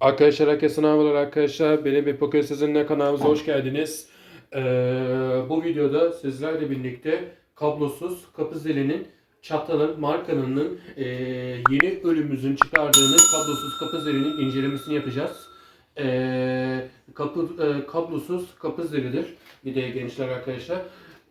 Arkadaşlar herkese merhabalar arkadaşlar. Benim Poker sizinle kanalımıza hoş geldiniz. Ee, bu videoda sizlerle birlikte kablosuz kapı zilinin çatalın markanın e, yeni ürünümüzün çıkardığını kablosuz kapı zilinin incelemesini yapacağız. Ee, kapı e, kablosuz kapı zilidir. Bir de gençler arkadaşlar.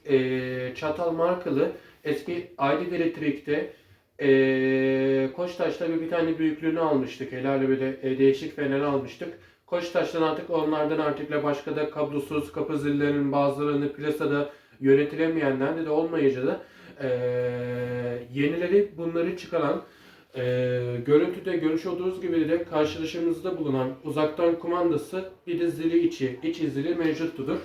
Ee, çatal markalı eski aile elektrikte ee, Koçtaş'ta bir, bir tane büyüklüğünü almıştık. Helal de e, değişik fener almıştık. Koçtaş'tan artık onlardan artık başka da kablosuz kapı zillerinin bazılarını piyasada yönetilemeyenler de olmayınca da ee, yenileri bunları çıkaran ee, görüntüde görüş olduğunuz gibi de karşılaşımızda bulunan uzaktan kumandası bir de zili içi, iç zili mevcuttudur.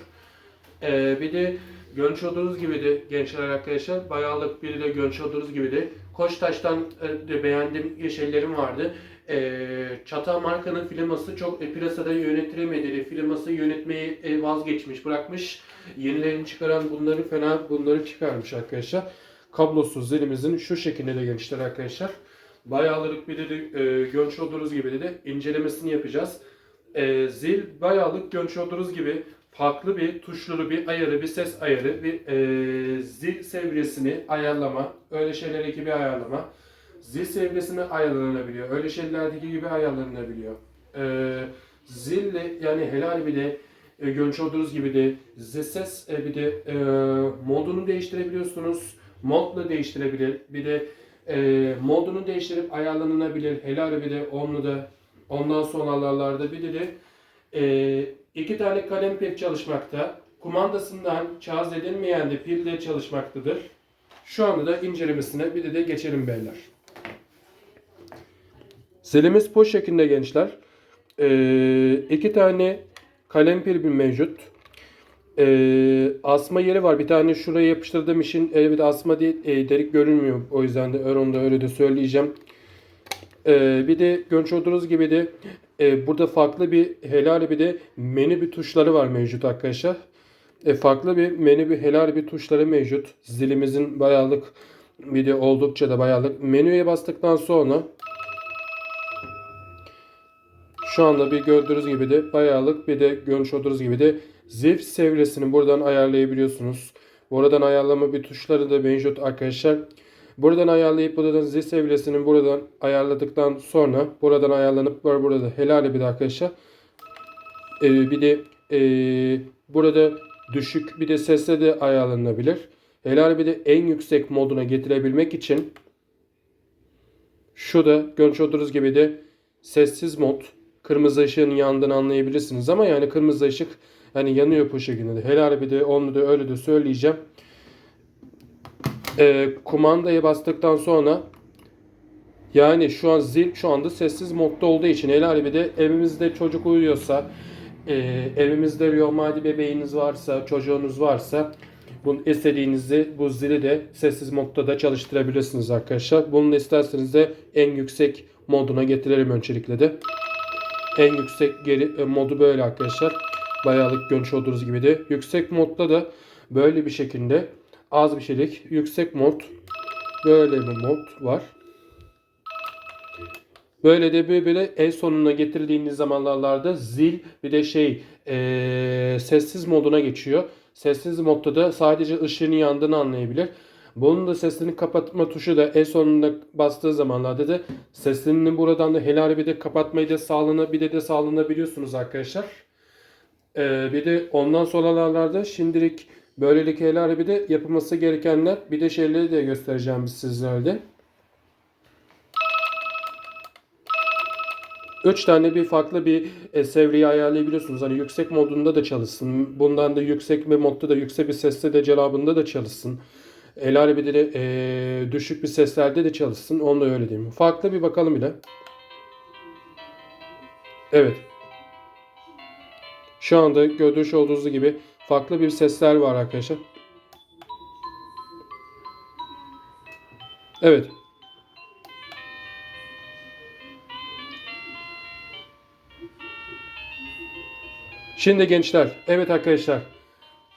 Ee, bir de görmüş olduğunuz gibi de gençler arkadaşlar bayağılık bir de görmüş olduğunuz gibi de Koçtaş'tan e, de beğendiğim şeylerim vardı. Ee, Çatal markanın firması çok e, piyasada yönetilemedi. Firması yönetmeyi e, vazgeçmiş, bırakmış. Yenilerini çıkaran bunları fena bunları çıkarmış arkadaşlar. Kablosuz zilimizin şu şekilde de gençler arkadaşlar. Bayağılık bir de e, görmüş olduğunuz gibi de, de incelemesini yapacağız. E, zil bayağılık görmüş olduğunuz gibi farklı bir tuşları, bir ayarı, bir ses ayarı, bir e, zil seviyesini ayarlama, öyle şeylerdeki bir ayarlama. Zil seviyesini ayarlanabiliyor, öyle şeylerdeki gibi ayarlanabiliyor. E, zille yani helal bir de e, görmüş olduğunuz gibi de zil ses e, bir de e, modunu değiştirebiliyorsunuz. Modla değiştirebilir. Bir de e, modunu değiştirip ayarlanabilir. Helal bir de onu da ondan sonralarda bir de, de e, iki tane kalem pil çalışmakta. Kumandasından şarj edilmeyen de pille çalışmaktadır. Şu anda da incelemesine bir de, de geçelim beyler. Zilimiz bu şekilde gençler. Ee, iki tane kalem pil mevcut. Ee, asma yeri var. Bir tane şuraya yapıştırdığım için elbette asma değil, e, delik görünmüyor. O yüzden de onu da öyle de söyleyeceğim. Ee, bir de görmüş olduğunuz gibi de e, burada farklı bir helal bir de menü bir tuşları var mevcut arkadaşlar. E, farklı bir menü bir helal bir tuşları mevcut. Zilimizin bayağılık de oldukça da bayağılık. Menüye bastıktan sonra şu anda bir gördüğünüz gibi de bayağılık bir de görmüş olduğunuz gibi de zil seviyesini buradan ayarlayabiliyorsunuz. Buradan ayarlama bir tuşları da mevcut arkadaşlar. Buradan ayarlayıp buradan zil seviyesini buradan ayarladıktan sonra buradan ayarlanıp var burada helal bir arkadaşlar. Ee, bir de e, burada düşük bir de sesle de ayarlanabilir. Helal bir de en yüksek moduna getirebilmek için şu da görmüş gibi de sessiz mod kırmızı ışığın yandığını anlayabilirsiniz ama yani kırmızı ışık hani yanıyor bu şekilde de. Helal bir de onu da öyle de söyleyeceğim. Ee, kumandaya bastıktan sonra yani şu an zil şu anda sessiz modda olduğu için helal bir de evimizde çocuk uyuyorsa e, evimizde Riyomadi bebeğiniz varsa çocuğunuz varsa bunu istediğinizi bu zili de sessiz modda da çalıştırabilirsiniz arkadaşlar. Bunu isterseniz de en yüksek moduna getirelim öncelikle de. En yüksek geri e, modu böyle arkadaşlar. Bayağılık görmüş olduğunuz gibi de. Yüksek modda da böyle bir şekilde az bir şeylik yüksek mod böyle bir mod var. Böyle de bir böyle en sonuna getirdiğiniz zamanlarda zil bir de şey eee, sessiz moduna geçiyor. Sessiz modda da sadece ışığın yandığını anlayabilir. Bunun da sesini kapatma tuşu da en sonunda bastığı zamanlarda da sesini buradan da helal bir de kapatmayı da sağlana bir de de sağlanabiliyorsunuz arkadaşlar. Ee, bir de ondan sonralarda şimdilik böylelik helal bir de yapılması gerekenler bir de şeyleri de göstereceğim biz sizlerle. 3 tane bir farklı bir e, sevriyi ayarlayabiliyorsunuz. Hani yüksek modunda da çalışsın. Bundan da yüksek bir modda da yüksek bir sesle de celabında da çalışsın. Helal bir de e, düşük bir seslerde de çalışsın. Onu da öyle diyeyim. Farklı bir bakalım bile. Evet. Şu anda gördüğünüz olduğunuz gibi farklı bir sesler var arkadaşlar. Evet. Şimdi gençler, evet arkadaşlar.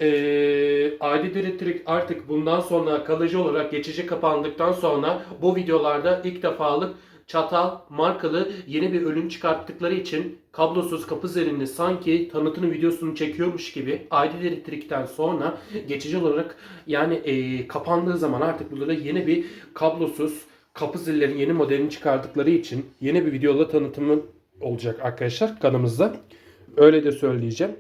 Ee, Adi Elektrik artık bundan sonra kalıcı olarak geçici kapandıktan sonra bu videolarda ilk defalık çatal markalı yeni bir ürün çıkarttıkları için kablosuz kapı zilini sanki tanıtım videosunu çekiyormuş gibi ID elektrikten sonra geçici olarak yani e, kapandığı zaman artık burada yeni bir kablosuz kapı zilleri yeni modelini çıkardıkları için yeni bir videola tanıtımı olacak arkadaşlar kanalımızda. Öyle de söyleyeceğim.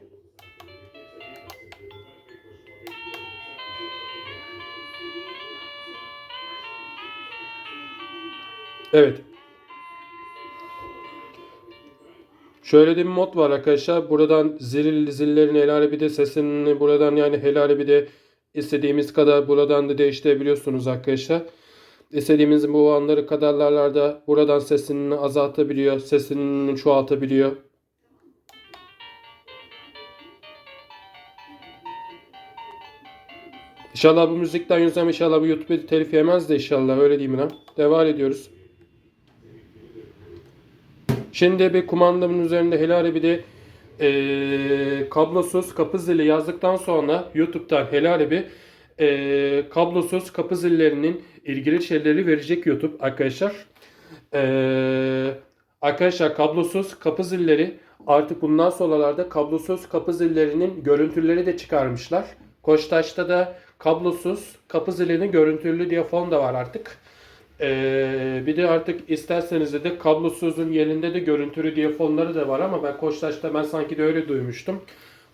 Evet. Şöyle de bir mod var arkadaşlar. Buradan zil zillerin helali bir de sesini buradan yani helali bir de istediğimiz kadar buradan da değiştirebiliyorsunuz arkadaşlar. İstediğimiz bu anları kadarlarda buradan sesini azaltabiliyor, sesini çoğaltabiliyor. İnşallah bu müzikten yüzden inşallah bu YouTube'da telif yemez de inşallah öyle diyeyim lan. Devam ediyoruz. Şimdi bir kumandamın üzerinde helal bir de eee, kablosuz kapı zili yazdıktan sonra YouTube'dan helal bir eee, kablosuz kapı zillerinin ilgili şeyleri verecek YouTube arkadaşlar. Eee, arkadaşlar kablosuz kapı zilleri artık bundan sonralarda kablosuz kapı zillerinin görüntüleri de çıkarmışlar. Koçtaş'ta da kablosuz kapı zilinin görüntülü diyafon da var artık. Ee, bir de artık isterseniz de, kablosuzun yerinde de görüntülü diyafonları da var ama ben Koçtaş'ta ben sanki de öyle duymuştum.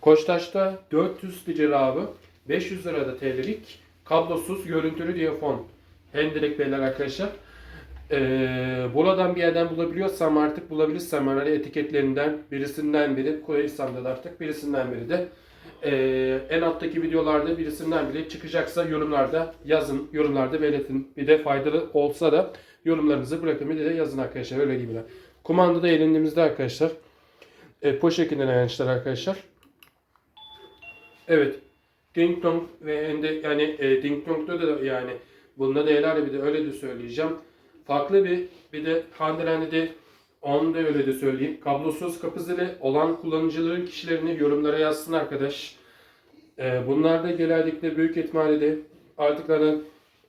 Koçtaş'ta 400 lira abi 500 lirada TL'lik kablosuz görüntülü diyafon. Hendrik beyler arkadaşlar. Ee, buradan bir yerden bulabiliyorsam artık bulabilirsem hani etiketlerinden birisinden biri koyarsam da artık birisinden biri de ee, en alttaki videolarda birisinden biri çıkacaksa yorumlarda yazın, yorumlarda belirtin. Bir de faydalı olsa da yorumlarınızı bırakın. Bir de yazın arkadaşlar öyle ben. Kumanda da elimizde arkadaşlar. E, po şeklinde arkadaşlar arkadaşlar. Evet. Ding dong ve hem de yani e, ding dong'da da yani bunda da helal bir de öyle de söyleyeceğim. Farklı bir bir de Handelen'de de onu da öyle de söyleyeyim. Kablosuz kapı zili olan kullanıcıların kişilerini yorumlara yazsın arkadaş. Ee, bunlar da genellikle büyük ihtimalle de artık hani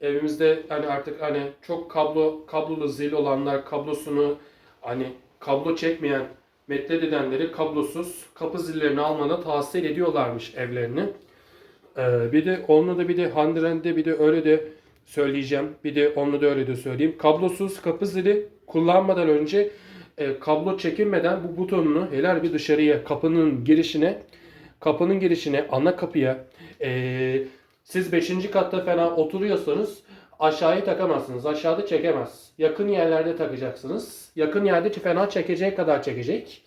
evimizde hani artık hani çok kablo kablolu zil olanlar kablosunu hani kablo çekmeyen metrededenleri kablosuz kapı zillerini almanı tavsiye ediyorlarmış evlerini. Ee, bir de onunla da bir de Handiren'de bir de öyle de söyleyeceğim. Bir de onu da öyle de söyleyeyim. Kablosuz kapı zili kullanmadan önce e, kablo çekilmeden bu butonunu helal bir dışarıya kapının girişine kapının girişine ana kapıya e, siz 5. katta falan oturuyorsanız aşağıya takamazsınız. Aşağıda çekemez. Yakın yerlerde takacaksınız. Yakın yerde fena çekeceği kadar çekecek.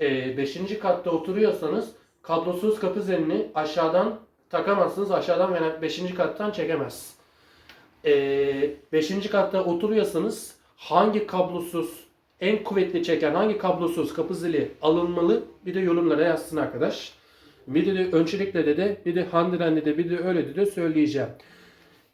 5. katta oturuyorsanız kablosuz kapı zilini aşağıdan takamazsınız. Aşağıdan veya 5. kattan çekemez. 5. katta oturuyorsanız hangi kablosuz en kuvvetli çeken hangi kablosuz kapı zili alınmalı bir de yorumlara yazsın arkadaş. Bir de, de öncelikle de, de bir de Handiren'de de bir de öyle de, de söyleyeceğim.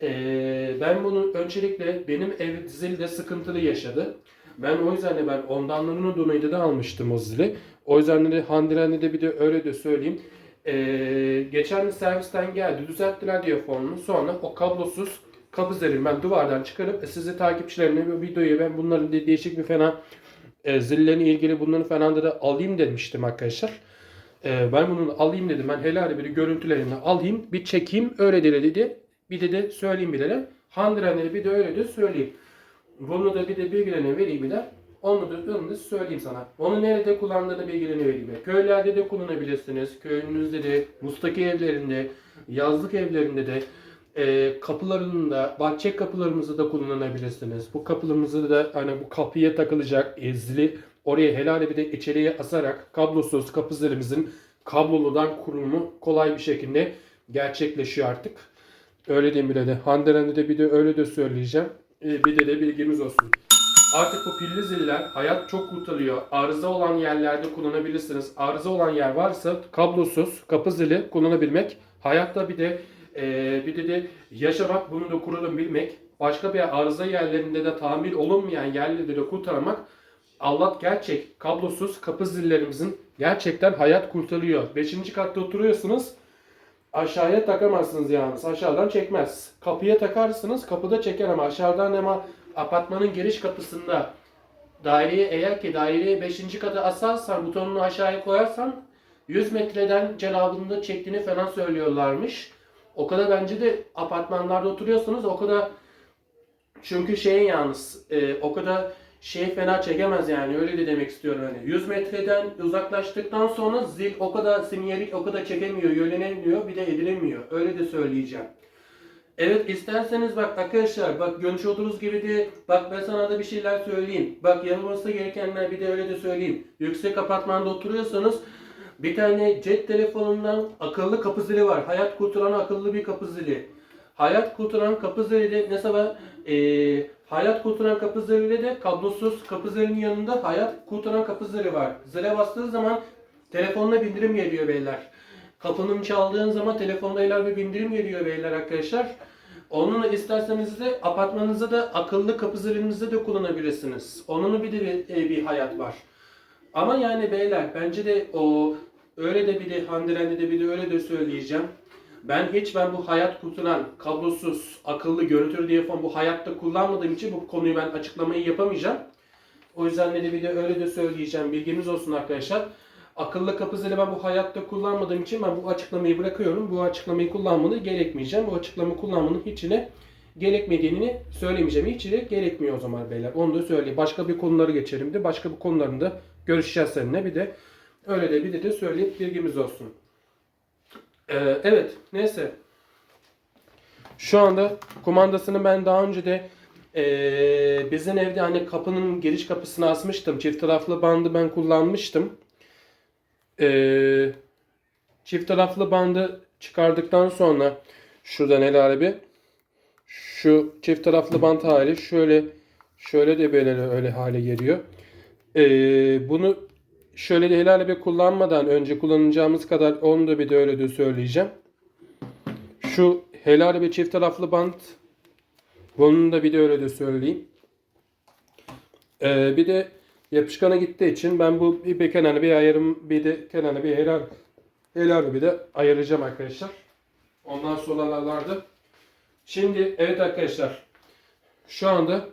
Ee, ben bunu öncelikle benim ev zil de sıkıntılı yaşadı. Ben o yüzden de ben ondanlarının dolayı da almıştım o zili. O yüzden de Handiren'de de bir de öyle de söyleyeyim. Ee, geçen servisten geldi düzelttiler diyafonunu. Sonra o kablosuz zilini ben duvardan çıkarıp e, sizi takipçilerine bu videoyu ben bunların de değişik bir fena e, zillerini ilgili bunların falan da, alayım demiştim arkadaşlar. E, ben bunu alayım dedim. Ben helal bir görüntülerini alayım. Bir çekeyim. Öyle de dedi. Bir de de söyleyeyim bir de. Handirenleri bir de öyle de söyleyeyim. Bunu da bir de bilgilerini vereyim bir de. Onu da, onu da söyleyeyim sana. Onu nerede kullandığını bilgilerini vereyim. Köylerde de kullanabilirsiniz. Köyünüzde de, mustaki evlerinde, yazlık evlerinde de, e, kapılarında, bahçe kapılarımızı da kullanabilirsiniz. Bu kapılarımızı da hani bu kapıya takılacak ezili oraya helal bir de içeriye asarak kablosuz kapılarımızın kabloludan kurulumu kolay bir şekilde gerçekleşiyor artık. Öyle diyeyim bile de. Handeren'de de bir de öyle de söyleyeceğim. E, bir de de bilgimiz olsun. Artık bu pilli ziller hayat çok kurtarıyor. Arıza olan yerlerde kullanabilirsiniz. Arıza olan yer varsa kablosuz kapı zili kullanabilmek. Hayatta bir de ee, bir de, de yaşamak, bunu da kuralım bilmek, başka bir arıza yerlerinde de tamir olunmayan yerleri de kurtarmak Allah gerçek kablosuz kapı zillerimizin gerçekten hayat kurtarıyor. Beşinci katta oturuyorsunuz. Aşağıya takamazsınız yalnız. Aşağıdan çekmez. Kapıya takarsınız. Kapıda çeker ama aşağıdan ama apartmanın giriş kapısında Daireyi eğer ki daireyi 5. kata asarsan butonunu aşağıya koyarsan 100 metreden celabını çektiğini falan söylüyorlarmış. O kadar bence de apartmanlarda oturuyorsunuz o kadar çünkü şey yalnız e, o kadar şey fena çekemez yani öyle de demek istiyorum hani 100 metreden uzaklaştıktan sonra zil o kadar sinyali o kadar çekemiyor, yönlenemiyor bir de edilemiyor. Öyle de söyleyeceğim. Evet isterseniz bak arkadaşlar bak görmüş olduğunuz gibi de bak ben sana da bir şeyler söyleyeyim. Bak yapılması gerekenler bir de öyle de söyleyeyim. Yüksek apartmanda oturuyorsanız bir tane cep telefonundan akıllı kapı zili var. Hayat kurtaran akıllı bir kapı zili. Hayat kurtaran kapı zili de mesela eee hayat kurtaran kapı zili de kablosuz kapı zilinin yanında hayat kurtaran kapı zili var. Zile bastığı zaman telefonuna bildirim geliyor beyler. Kapının çaldığın zaman telefonda ileride bir bildirim geliyor beyler arkadaşlar. Onunla isterseniz de apartmanınızda da akıllı kapı zilinizde de kullanabilirsiniz. Onun bir de bir, e, bir hayat var. Ama yani beyler bence de o öyle de bir de Handeren'de de bir de öyle de söyleyeceğim. Ben hiç ben bu hayat kurtaran kablosuz akıllı görüntülü diyafon bu hayatta kullanmadığım için bu konuyu ben açıklamayı yapamayacağım. O yüzden de bir de öyle de söyleyeceğim. Bilginiz olsun arkadaşlar. Akıllı kapı zili ben bu hayatta kullanmadığım için ben bu açıklamayı bırakıyorum. Bu açıklamayı kullanmanı gerekmeyeceğim. Bu açıklamayı kullanmanın içine gerekmediğini söylemeyeceğim. Hiç de gerekmiyor o zaman beyler. Onu da söyleyeyim. Başka bir konuları geçelim de başka bir konularında görüşeceğiz seninle. Bir de öyle de bir de, söyleyip bilgimiz olsun. Ee, evet neyse. Şu anda kumandasını ben daha önce de ee, bizim evde hani kapının giriş kapısına asmıştım. Çift taraflı bandı ben kullanmıştım. Ee, çift taraflı bandı çıkardıktan sonra şuradan el arabi şu çift taraflı bant hali şöyle şöyle de böyle öyle hale geliyor. Ee, bunu şöyle de helal bir kullanmadan önce kullanacağımız kadar onu da bir de öyle de söyleyeceğim. Şu helal bir çift taraflı bant bunun da bir de öyle de söyleyeyim. Ee, bir de yapışkana gittiği için ben bu bir kenarı bir ayarım bir de kenarı bir helal helal bir de ayıracağım arkadaşlar. Ondan sonralarda Şimdi evet arkadaşlar şu anda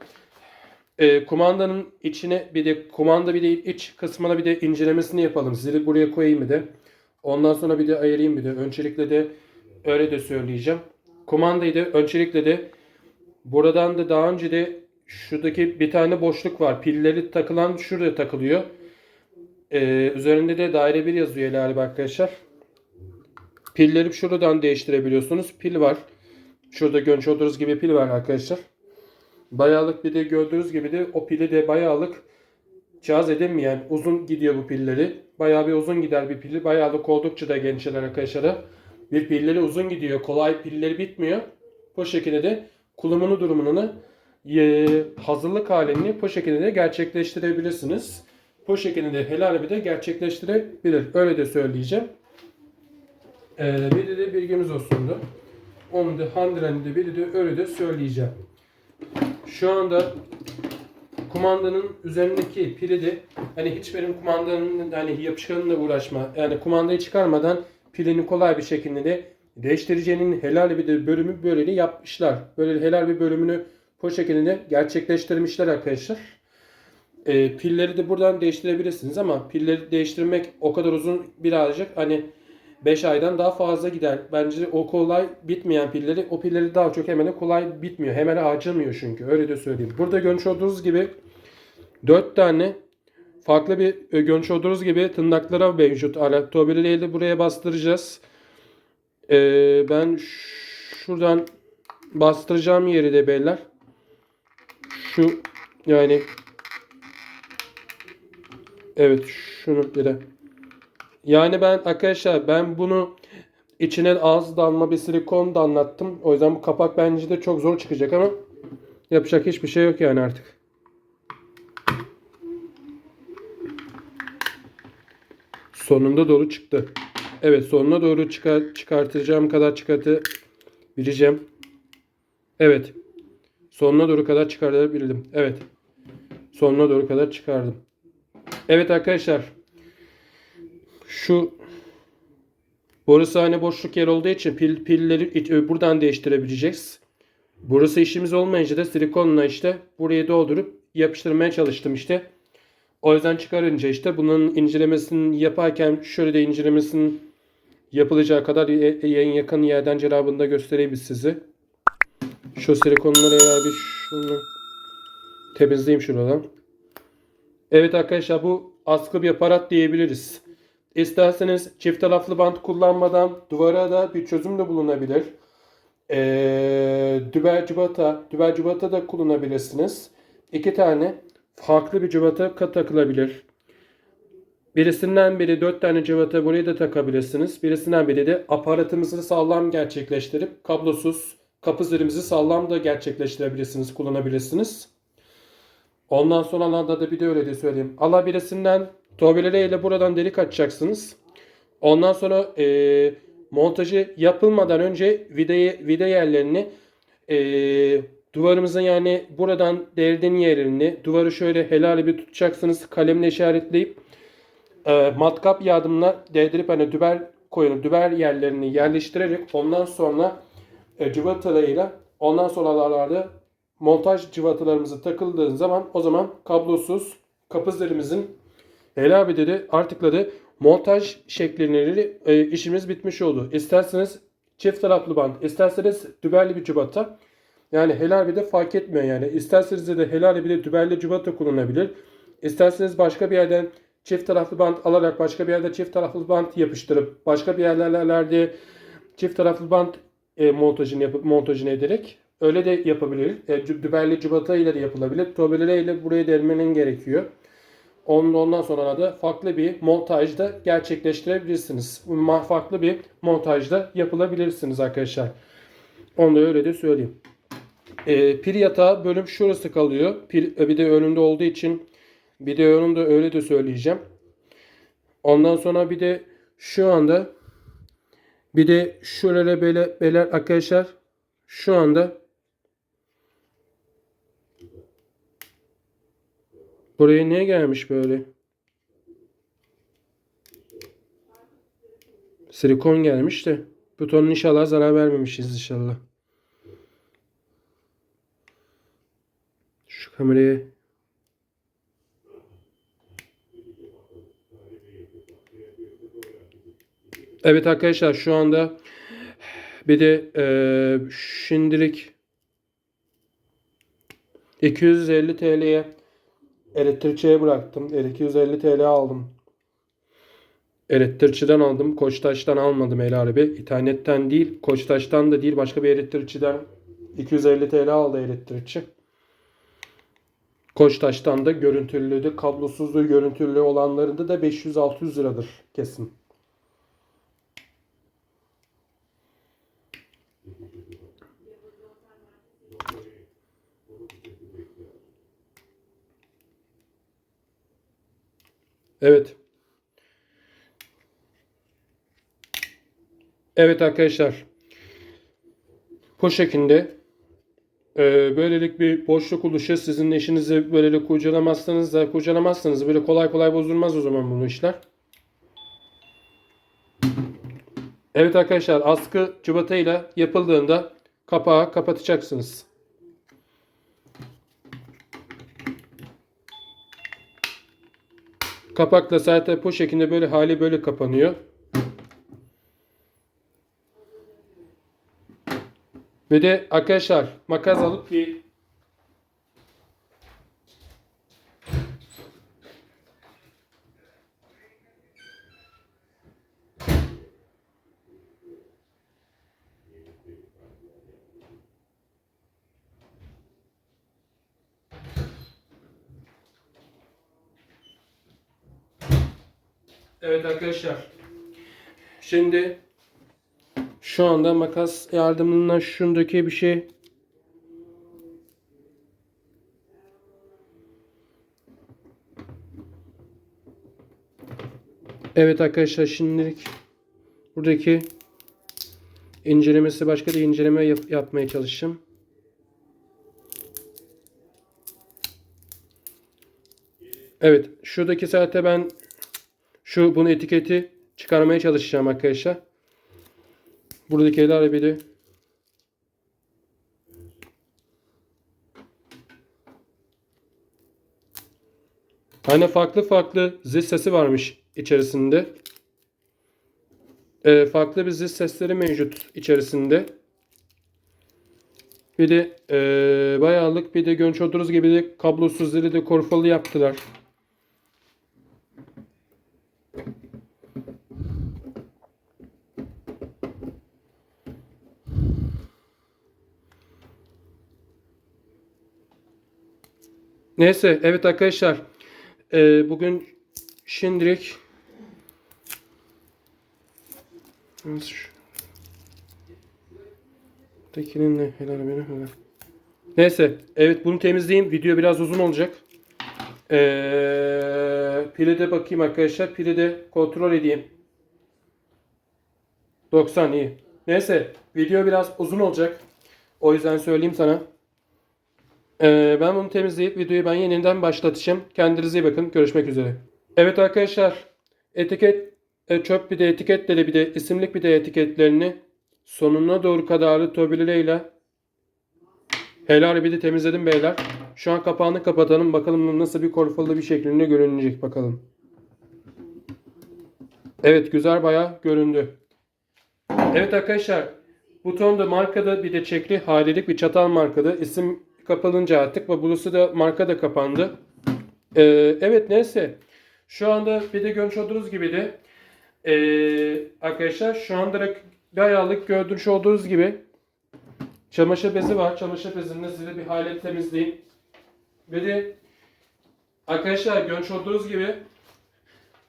e, kumandanın içine bir de kumanda bir de iç kısmına bir de incelemesini yapalım. Zili buraya koyayım bir de. Ondan sonra bir de ayırayım bir de. Öncelikle de öyle de söyleyeceğim. Kumandayı da öncelikle de buradan da daha önce de şuradaki bir tane boşluk var. Pilleri takılan şuraya takılıyor. Ee, üzerinde de daire bir yazıyor galiba arkadaşlar. Pilleri şuradan değiştirebiliyorsunuz. Pil var. Şurada görmüş olduğunuz gibi pil var arkadaşlar. Bayağılık bir de gördüğünüz gibi de o pili de bayağılık cihaz edemeyen uzun gidiyor bu pilleri. Bayağı bir uzun gider bir pili. Bayağılık oldukça da gençler arkadaşlar. Bir pilleri uzun gidiyor. Kolay pilleri bitmiyor. Bu şekilde de kullanımını durumunu e, hazırlık halini bu şekilde de gerçekleştirebilirsiniz. Bu şekilde de helal bir de gerçekleştirebilir. Öyle de söyleyeceğim. Ee, bir de, de bilgimiz olsundu. Onu da Handiren'de bir de öyle de söyleyeceğim. Şu anda kumandanın üzerindeki pili de hani hiç benim kumandanın hani yapışkanınla uğraşma yani kumandayı çıkarmadan pilini kolay bir şekilde de değiştireceğinin helal bir de bölümü böyle yapmışlar. Böyle helal bir bölümünü bu şekilde de gerçekleştirmişler arkadaşlar. E, pilleri de buradan değiştirebilirsiniz ama pilleri değiştirmek o kadar uzun birazcık hani 5 aydan daha fazla gider. Bence o kolay bitmeyen pilleri o pilleri daha çok hemen kolay bitmiyor. Hemen açılmıyor çünkü. Öyle de söyleyeyim. Burada görmüş olduğunuz gibi 4 tane farklı bir e, görmüş olduğunuz gibi tırnaklara mevcut. De buraya bastıracağız. Ee, ben şuradan bastıracağım yeri de beyler. Şu yani Evet şunu bir de. Yani ben arkadaşlar ben bunu içine az damla bir silikon da anlattım. O yüzden bu kapak bence de çok zor çıkacak ama yapacak hiçbir şey yok yani artık. Sonunda doğru çıktı. Evet sonuna doğru çıkar, çıkartacağım kadar çıkartabileceğim. Evet. Sonuna doğru kadar çıkartabildim. Evet. Sonuna doğru kadar çıkardım. Evet arkadaşlar. Şu burası hani boşluk yer olduğu için pil, pilleri buradan değiştirebileceğiz. Burası işimiz olmayınca da silikonla işte buraya doldurup yapıştırmaya çalıştım işte. O yüzden çıkarınca işte bunun incelemesini yaparken şöyle de incelemesinin yapılacağı kadar en yakın yerden cerabını da göstereyim biz size. Şu silikonları eğer bir şunu temizleyeyim şuradan. Evet arkadaşlar bu askı bir aparat diyebiliriz. İsterseniz çift taraflı bant kullanmadan duvara da bir çözüm de bulunabilir. Ee, dübel cıbata, dübel cıbata da kullanabilirsiniz. İki tane farklı bir cıvata ka- takılabilir. Birisinden biri dört tane cıvata buraya da takabilirsiniz. Birisinden biri de aparatımızı sağlam gerçekleştirip kablosuz kapı zilimizi sağlam da gerçekleştirebilirsiniz, kullanabilirsiniz. Ondan sonralarda da bir de öyle de söyleyeyim. Allah birisinden torbilereyle buradan delik açacaksınız. Ondan sonra e, montajı yapılmadan önce vidayı, vida yerlerini e, duvarımızın yani buradan derdin yerini duvarı şöyle helal bir tutacaksınız kalemle işaretleyip e, matkap yardımına değdirip hani düber koyun düber yerlerini yerleştirerek ondan sonra e, cıvatalarıyla ondan sonralarda montaj cıvatalarımızı takıldığın zaman o zaman kablosuz kapızlarımızın helal bir dedi artıkları montaj şekilleri e, işimiz bitmiş oldu. İsterseniz çift taraflı bant, isterseniz düberli bir cıvata. Yani helal bir de fark etmiyor yani. İsterseniz de helal bir de düberli cıvata kullanabilir. İsterseniz başka bir yerden çift taraflı bant alarak başka bir yerde çift taraflı bant yapıştırıp başka bir yerlerde çift taraflı bant e, montajını yapıp montajını ederek öyle de yapabilir. E, düberli cıvata ile de yapılabilir. Tobelere ile buraya delmenin gerekiyor. Ondan sonra da farklı bir montajda gerçekleştirebilirsiniz. Farklı bir montajda yapılabilirsiniz arkadaşlar. Onu da öyle de söyleyeyim. E, pil yatağı bölüm şurası kalıyor. Pil, e, bir de önünde olduğu için bir de önünde öyle de söyleyeceğim. Ondan sonra bir de şu anda bir de şöyle böyle, böyle arkadaşlar şu anda buraya niye gelmiş böyle? Silikon gelmiş de butonun inşallah zarar vermemişiz inşallah. Şu kameraya Evet arkadaşlar şu anda bir de eee, şimdilik 250 TL'ye elektrikçiye bıraktım. 250 TL aldım. Elektrikçiden aldım. Koçtaş'tan almadım el arabi. İnternetten değil. Koçtaş'tan da değil. Başka bir elektrikçiden 250 TL aldı elektrikçi. Koçtaş'tan da görüntülü de kablosuzluğu görüntülü olanlarında da 500-600 liradır kesin. Evet. Evet arkadaşlar. Bu şekilde e, böylelik bir boşluk oluşur. Sizin eşinizi böylelik kurcalamazsanız da kurcalamazsanız böyle kolay kolay bozulmaz o zaman bunu işler. Evet arkadaşlar askı cıvatayla yapıldığında kapağı kapatacaksınız. Kapakla zaten bu şekilde böyle hali böyle kapanıyor. Ve de arkadaşlar makas alıp bir Evet arkadaşlar. Şimdi şu anda makas yardımıyla şundaki bir şey Evet arkadaşlar şimdilik buradaki incelemesi başka bir inceleme yap- yapmaya çalışacağım. Evet şuradaki saate ben şu bunun etiketi çıkarmaya çalışacağım arkadaşlar. Buradaki el arabayı Hani farklı farklı zil sesi varmış içerisinde. Ee, farklı bir zil sesleri mevcut içerisinde. Bir de ee, bayağılık bir de görmüş gibi de kablosuz zili de korfalı yaptılar. Neyse evet arkadaşlar Ee, bugün şimdilik Tekinin ne? Helal beni helal. Neyse evet bunu temizleyeyim. Video biraz uzun olacak. Ee, pili de bakayım arkadaşlar. Pili de kontrol edeyim. 90 iyi. Neyse video biraz uzun olacak. O yüzden söyleyeyim sana. Ee, ben bunu temizleyip videoyu ben yeniden başlatacağım. Kendinize iyi bakın. Görüşmek üzere. Evet arkadaşlar. Etiket e, çöp bir de etiketleri bir de isimlik bir de etiketlerini sonuna doğru kadarlı tobileyle helal bir de temizledim beyler. Şu an kapağını kapatalım. Bakalım nasıl bir korfalı bir şeklinde görünecek bakalım. Evet güzel bayağı göründü. Evet arkadaşlar buton da markada bir de çekli halilik bir çatal markada. İsim kapalınca artık ve burası da marka da kapandı. Ee, evet neyse. Şu anda bir de görmüş olduğunuz gibi de ee, arkadaşlar şu anda bir ayarlık gördüğünüz olduğunuz gibi çamaşır bezi var. Çamaşır bezini size bir halet temizleyeyim. Ve de arkadaşlar görmüş olduğunuz gibi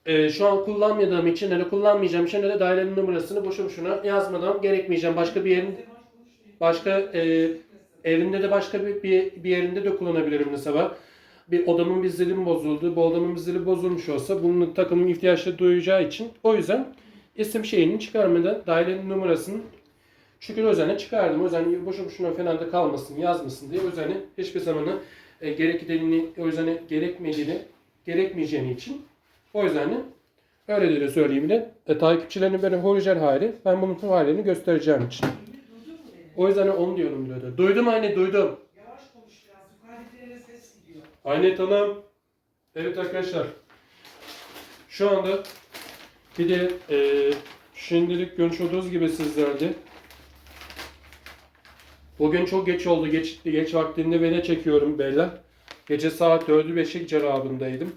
ee, şu an kullanmadığım için de kullanmayacağım için de dairenin numarasını boşu boşuna yazmadan gerekmeyeceğim. Başka bir yerin başka e, evinde de başka bir, bir, bir yerinde de kullanabilirim mesela. Bir odamın bir zilim bozuldu. Bu odamın bir zili bozulmuş olsa bunun takımın ihtiyaçları duyacağı için o yüzden isim şeyini çıkarmadan dairenin numarasını şükür özenle çıkardım. Yüzden boşu boşuna falan da kalmasın, yazmasın diye özenle hiçbir zamanı e, gerektiğini, yüzden gerekmediğini, gerekmeyeceğini için o yüzden de öyle de söyleyeyim de e, takipçilerinin benim orijinal hali ben bunun halini göstereceğim için. O yüzden onu diyorum burada. Duydum anne duydum. Yavaş konuş biraz. Yukarıdakilere ses gidiyor. Anne tamam. Evet arkadaşlar. Şu anda bir de e, şimdilik görmüş olduğunuz gibi sizlerde. Bugün çok geç oldu. Geç, geç vaktinde ve ne çekiyorum beyler. Gece saat 4'ü 5'i cerabındaydım.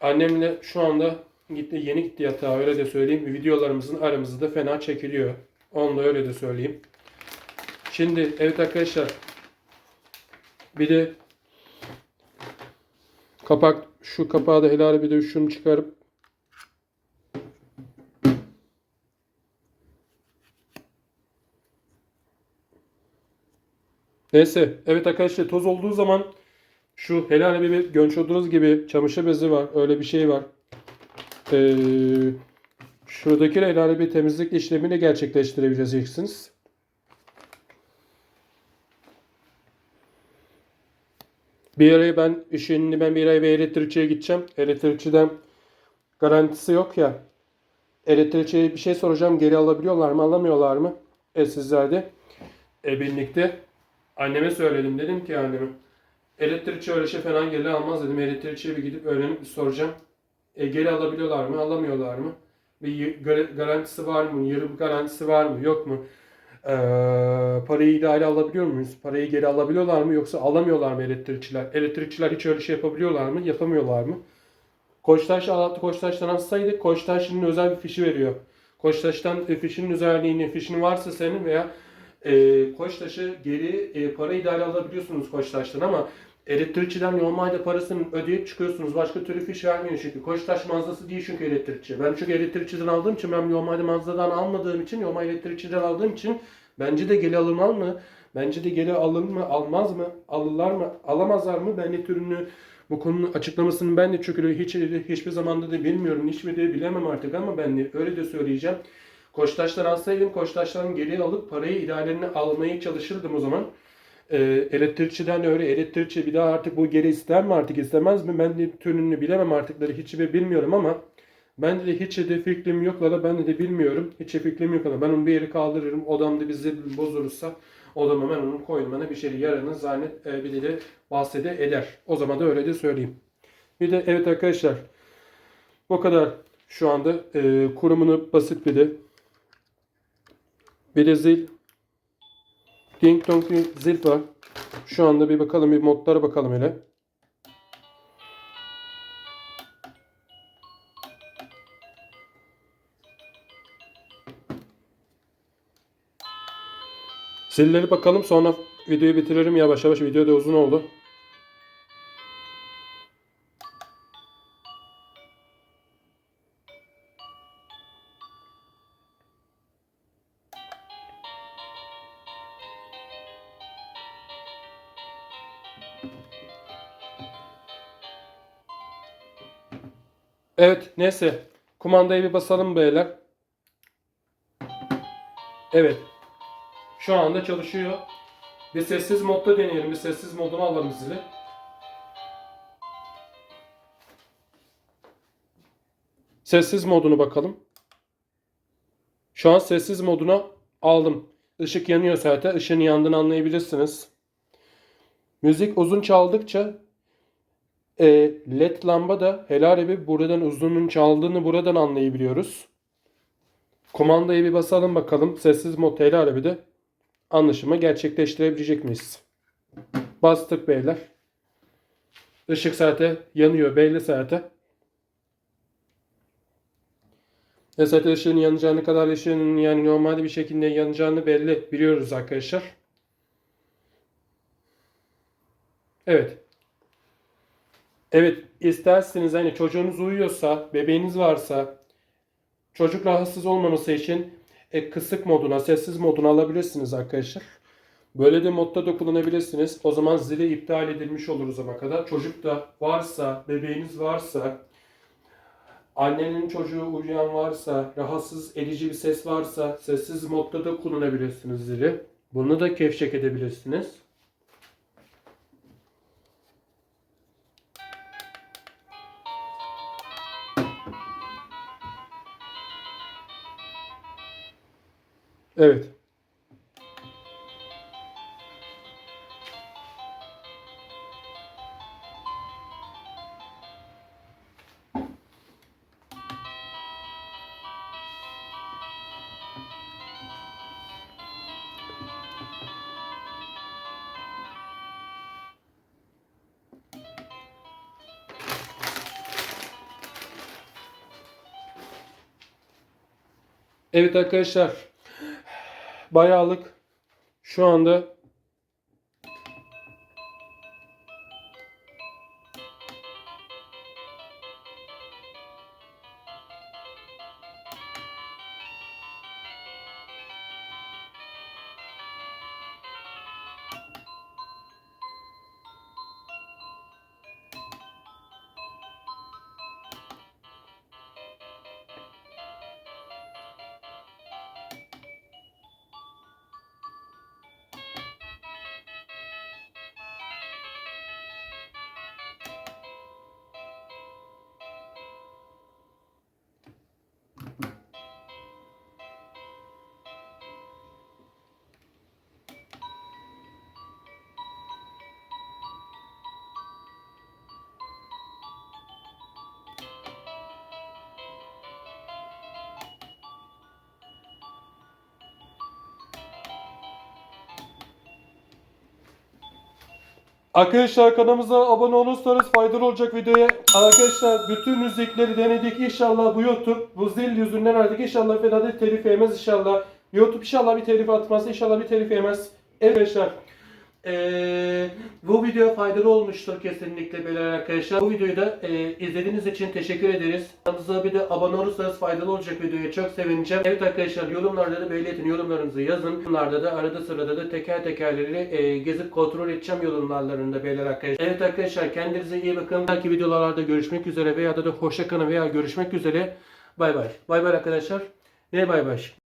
Annemle şu anda gitti yeni gitti yatağa öyle de söyleyeyim. Videolarımızın aramızda da fena çekiliyor. Onu da öyle de söyleyeyim. Şimdi evet arkadaşlar. Bir de kapak şu kapağı da helal bir de şunu çıkarıp Neyse. Evet arkadaşlar toz olduğu zaman şu helal bir olduğunuz gibi çamaşır bezi var. Öyle bir şey var. Ee, şuradaki helal bir temizlik işlemini gerçekleştirebileceksiniz. Bir araya ben işini ben bir araya bir elektrikçiye gideceğim. Elektrikçiden garantisi yok ya. Elektrikçiye bir şey soracağım. Geri alabiliyorlar mı alamıyorlar mı? E sizlerde e, birlikte anneme söyledim. Dedim ki anneme elektrikçi öyle şey falan geri almaz dedim. Elektrikçiye bir gidip öğrenip bir soracağım. E, geri alabiliyorlar mı alamıyorlar mı? Bir garantisi var mı? Yarı garantisi var mı? Yok mu? Ee, parayı idare alabiliyor muyuz? Parayı geri alabiliyorlar mı yoksa alamıyorlar mı elektrikçiler? Elektrikçiler hiç öyle şey yapabiliyorlar mı? Yapamıyorlar mı? Koçtaş Alatlı Koçtaş'tan alsaydık Koçtaş'ın özel bir fişi veriyor. Koçtaş'tan e, fişinin özelliğini, fişin varsa senin veya e, Koçtaş'ı geri e, para idare alabiliyorsunuz Koçtaş'tan ama elektrikçiden normalde parasını ödeyip çıkıyorsunuz. Başka türlü fiş vermiyor çünkü. Koçtaş mağazası değil çünkü elektrikçi. Ben çünkü elektrikçiden aldığım için ben normalde mağazadan almadığım için normal elektrikçiden aldığım için bence de geri alınmalı mı? Bence de geri alır mı? Almaz mı? Alırlar mı? Alamazlar mı? Ben de türünü bu konunun açıklamasını ben de çünkü hiç hiçbir zamanda da bilmiyorum. Hiçbir de bilemem artık ama ben de öyle de söyleyeceğim. Koçtaş'tan alsaydım Koçtaş'tan geri alıp parayı idarelerini almaya çalışırdım o zaman. Ee, elektrikçiden öyle elektrikçi bir daha artık bu geri ister mi artık istemez mi ben de türünü bilemem artıkları hiçbir bilmiyorum ama ben de hiç de fikrim yok da ben de bilmiyorum. Hiç de fikrim yok ben onu bir yere kaldırırım. Odamda bir zil bozulursa odama ben onu koymana bir şey yararını zannet e, bir de bahsede eder. O zaman da öyle de söyleyeyim. Bir de evet arkadaşlar bu kadar şu anda e, kurumunu basit bir de zil Ding dong bir zil var. Şu anda bir bakalım bir modlara bakalım hele. Zilleri bakalım sonra videoyu bitiririm yavaş yavaş. Video da uzun oldu. Evet neyse. Kumandayı bir basalım beyler. Evet. Şu anda çalışıyor. Bir sessiz modda deneyelim. Bir sessiz modunu alalım zili. Sessiz modunu bakalım. Şu an sessiz moduna aldım. Işık yanıyor zaten. Işığın yandığını anlayabilirsiniz. Müzik uzun çaldıkça e, led lamba da helal bir buradan uzunun çaldığını buradan anlayabiliyoruz. Kumandayı bir basalım bakalım. Sessiz mod helal bir de anlaşımı gerçekleştirebilecek miyiz? Bastık beyler. Işık zaten yanıyor belli zaten. E zaten ışığın yanacağını kadar ışığın yani normalde bir şekilde yanacağını belli biliyoruz arkadaşlar. Evet. Evet isterseniz hani çocuğunuz uyuyorsa, bebeğiniz varsa çocuk rahatsız olmaması için e, kısık moduna, sessiz moduna alabilirsiniz arkadaşlar. Böyle de modda da kullanabilirsiniz. O zaman zili iptal edilmiş olur o zamana kadar. Çocuk da varsa, bebeğiniz varsa, annenin çocuğu uyuyan varsa, rahatsız edici bir ses varsa sessiz modda da kullanabilirsiniz zili. Bunu da kevşek edebilirsiniz. Evet. Evet arkadaşlar. Bayağılık. Şu anda Arkadaşlar kanalımıza abone olursanız faydalı olacak videoya. Arkadaşlar bütün müzikleri denedik inşallah bu YouTube bu zil yüzünden artık inşallah fena telif yemez inşallah. YouTube inşallah bir telif atmaz inşallah bir telif yemez. Evet arkadaşlar. Eee, bu video faydalı olmuştur kesinlikle beyler arkadaşlar. Bu videoyu da eee, izlediğiniz için teşekkür ederiz. Kanalımıza bir de abone olursanız faydalı olacak videoya çok sevineceğim. Evet arkadaşlar yorumlarda da belirtin yorumlarınızı yazın. Yorumlarda da arada sırada da teker tekerleri eee, gezip kontrol edeceğim yorumlarında beyler arkadaşlar. Evet arkadaşlar kendinize iyi bakın. Belki videolarda görüşmek üzere veya da, da hoşça kalın veya görüşmek üzere. Bay bay. Bay bay arkadaşlar. Ne bay bay.